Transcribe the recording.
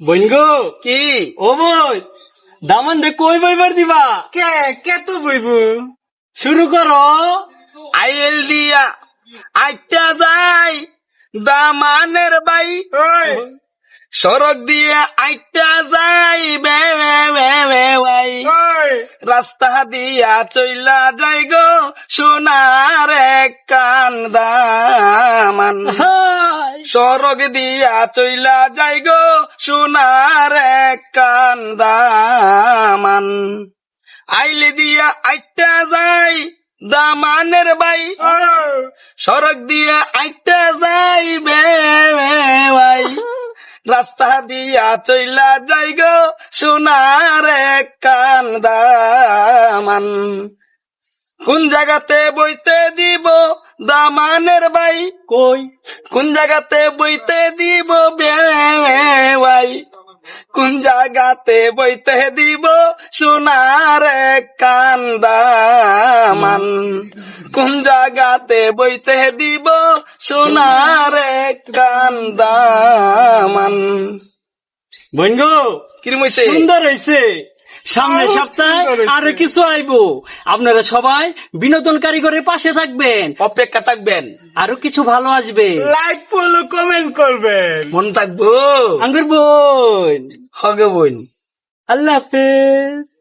বোন গো কি? ও বোন দামান রে কই বইবার দিবা? কে কে তো বইব শুরু করো। আইএল দিয়া আইটা যাই দামানের বাই। সড়ক দিয়ে আইটা যাই বে বে বে বে বাই। ওই। রাস্তা দিয়া চইলা যাই গো সোনার কান দামান। সড়ক দিয়া চইলা যাই গো, সোনার এক কান দামান। আইলে দিয়া আইটা যাই, দামানের বাই। সড়ক দিয়া আইটা যাই বাই রাস্তা দিয়া চইলা যাই গো, সোনার এক কান দামান। কোন জায়গাতে বইতে দিব দামানের বাই? কই? কোন জায়গাতে বইতে দিব ভাই কোন জায়গাতে বইতে দিব সোনার কান্দামান? কোন জায়গাতে বইতে দিব সোনার কান্দামান? কান দামান বোন গো কিরম হইছে। সুন্দর হয়েছে সামনের সপ্তাহে আরও কিছু আইবো। আপনারা সবাই বিনোদন কারিগরের পাশে থাকবেন অপেক্ষা থাকবেন আরও কিছু ভালো আসবে। লাইক ফলো কমেন্ট করবেন। মন থাকব। আঙ্গুর বোন। হগে বোন। আল্লাহ হাফেজ।